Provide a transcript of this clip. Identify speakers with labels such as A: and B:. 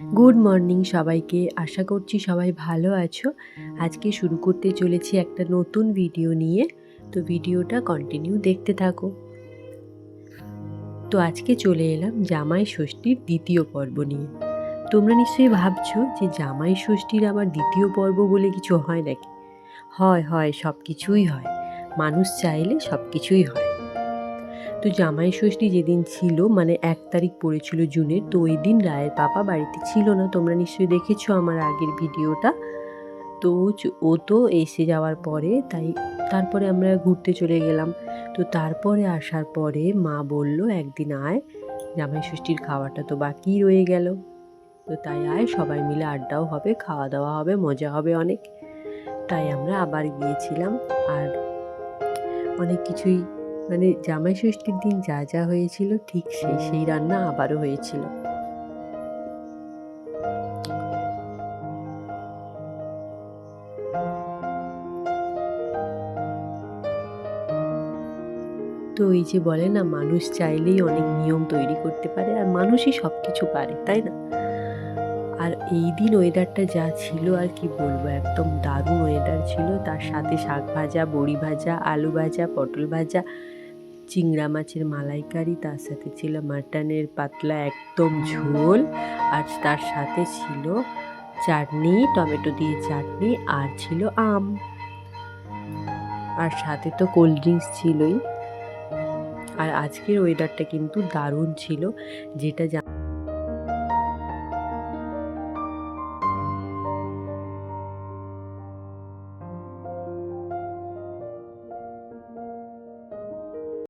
A: Good morning সবাইকে। আশা করছি সবাই ভালো আছো। আজকে শুরু করতে চলেছি একটা নতুন ভিডিও নিয়ে। তো ভিডিওটা কন্টিনিউ দেখতে থাকো। তো আজকে চলে এলাম জামাই ষষ্ঠীর দ্বিতীয় পর্ব নিয়ে। তোমরা নিশ্চয়ই ভাবছ যে জামাই ষষ্ঠীর আবার দ্বিতীয় পর্ব বলে কিছু হয় নাকি? হয় হয় সব কিছুই হয়। মানুষ চাইলে সব কিছুই হয়। তো জামাই ষষ্ঠী যেদিন ছিল মানে এক তারিখ পড়েছিল জুনের, তো ওই দিন রায়ের পাপা বাড়িতে ছিল না। তোমরা নিশ্চয়ই দেখেছ আমার আগের ভিডিওটা। তো ও তো এসে যাওয়ার পরে, তাই তারপরে আমরা ঘুরতে চলে গেলাম। তো তারপরে আসার পরে মা বলল, একদিন আয়, জামাই ষষ্ঠীর খাওয়াটা তো বাকি রয়ে গেল। তো তাই আয়, সবাই মিলে আড্ডাও হবে খাওয়া দাওয়া হবে, মজা হবে অনেক। তাই আমরা আবার গিয়েছিলাম, আর অনেক কিছুই মানে জামাই ষষ্ঠীর দিন যা যা হয়েছিল, ঠিক সেই সেই রান্না আবারও হয়েছিল। তো এই যে বলে না, মানুষ চাইলেই অনেক নিয়ম তৈরি করতে পারে, আর মানুষই সব কিছু পারে, তাই না? আর এই দিন ওয়েদারটা যা ছিল আর কি বলব, একদম দারুণ ওয়েদার ছিল। তার সাথে শাক ভাজা, বড়ি ভাজা, আলু ভাজা, পটল ভাজা চিংড়া মাছের মালাইকারি, তার সাথে ছিল মাটনের পাতলা একদম ঝোল, আর তার সাথে ছিল চাটনি, টমেটো দিয়ে চাটনি, আর ছিল আম। আর সাথে তো কোল্ড ড্রিঙ্কস ছিলই। আর আজকের ওয়েদারটা কিন্তু দারুণ ছিল, যেটা